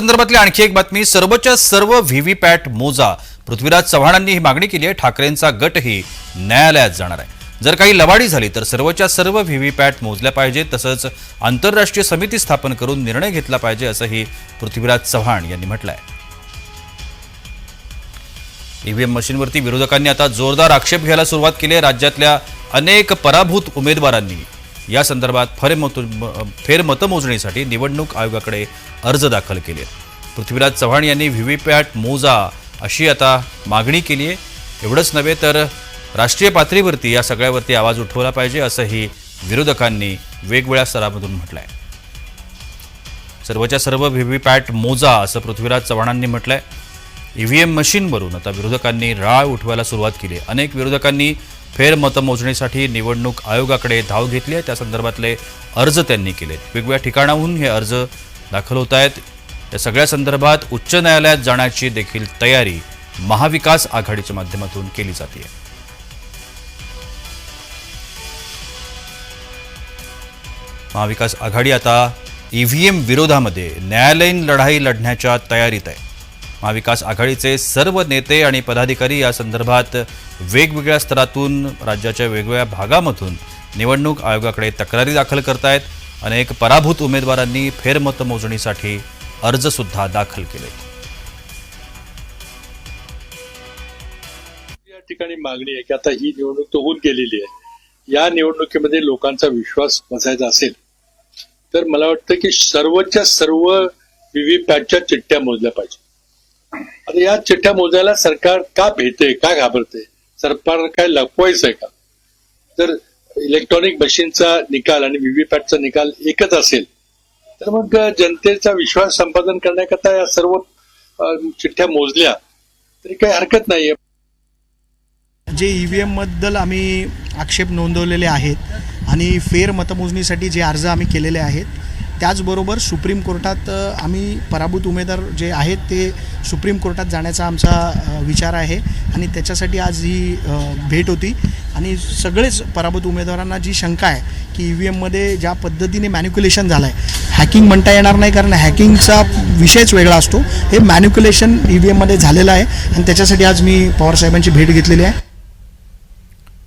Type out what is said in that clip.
संदर्भातली आणखी एक बातमी सर्वच्या सर्व व्हीव्हीपॅट मोजा. पृथ्वीराज चव्हाणांनी ही मागणी केली आहे ठाकरेंचा गटही न्यायालयात जाणार आहे. जर काही लवाडी झाली तर सर्वच्या सर्व व्हीव्हीपॅट मोजल्या पाहिजे तसंच आंतरराष्ट्रीय समिती स्थापन करून निर्णय घेतला पाहिजे असंही पृथ्वीराज चव्हाण यांनी म्हटलं आहे ईव्हीएम मशीनवरती विरोधकांनी आता जोरदार आक्षेप घ्यायला सुरुवात केली आहे. राज्यातल्या अनेक पराभूत उमेदवारांनी या संदर्भात फेरमत फेरमतमोजणीसाठी निवडणूक आयोगाकडे अर्ज दाखल केले पृथ्वीराज चव्हाण यांनी व्ही वी पॅट मोजा अशी आता मागणी केली आहे. एवढंच नव्हे तर राष्ट्रीय पातळीवरती या सगळ्यावरती आवाज उठवला पाहिजे असंही विरोधकांनी वेगवेगळ्या स्तरामधून म्हटलं आहे सर्वच्या सर्व व्हीव्हीपॅट मोजा असं पृथ्वीराज चव्हाणांनी म्हटलंय. ईव्हीएम मशीनवरून आता विरोधकांनी राळ उठवायला सुरुवात केली आहे. अनेक विरोधकांनी फेर मतमोजणीसाठी निवडणूक आयोगाकडे धाव घेतली आहे. त्या संदर्भातले अर्ज त्यांनी केले वेगवेगळ्या ठिकाणाहून हे अर्ज दाखल होत आहेत. या सगळ्या संदर्भात उच्च न्यायालयात जाण्याची देखील तयारी महाविकास आघाडीच्या माध्यमातून केली जाते. महाविकास आघाडी आता ईव्हीएम विरोधामध्ये न्यायालयीन लढाई लढण्याच्या तयारीत आहे. महाविकास आघाडीचे सर्व नेते आणि पदाधिकारी या संदर्भात वेगवेगळ्या स्तरातून राज्याच्या वेगवेगळ्या भागामधून निवडणूक आयोगाकडे तक्रारी दाखल करतायत. अनेक पराभूत उमेदवारांनी फेरमतमोजणीसाठी अर्जसुद्धा दाखल केले या ठिकाणी मागणी आहे की आता ही निवडणूक तर होऊन गेलेली आहे. या निवडणुकीमध्ये लोकांचा विश्वास बसायचा असेल तर मला वाटतं की सर्वच्या सर्व व्हीव्हीपॅटच्या चिठ्ठ्या मोजल्या पाहिजे. आता या चिठ्ठ्या मोजायला सरकार का भेटते का घाबरते सरकार काय लपवायचंय का? तर इलेक्ट्रॉनिक मशीनचा निकाल आणि व्हीव्हीपॅटचा निकाल एकच असेल तर मग जनतेचा विश्वास संपादन करण्याकरता या सर्व चिठ्ठ्या मोजल्या तरी काही हरकत नाहीये. जे ईव्हीएमबद्दल आम्ही आक्षेप नोंदवलेले आहेत आणि फेर मतमोजणीसाठी जे अर्ज आम्ही केलेले आहेत त्याचबरोबर सुप्रीम कोर्टात आम्ही पराभूत उमेदवार जे आहेत ते सुप्रीम कोर्टात जाण्याचा आमचा विचार आहे आणि त्याच्यासाठी आज ही भेट होती. आणि सगळेच पराभूत उमेदवारांना जी शंका आहे की ई व्ही एममध्ये ज्या पद्धतीने मॅन्युक्युलेशन झालं आहे हॅकिंग म्हणता येणार नाही कारण हॅकिंगचा विषयच वेगळा असतो. हे मॅन्युक्युलेशन ई व्ही एममध्ये झालेलं आहे आणि त्याच्यासाठी आज मी पवारसाहेबांची भेट घेतलेली आहे.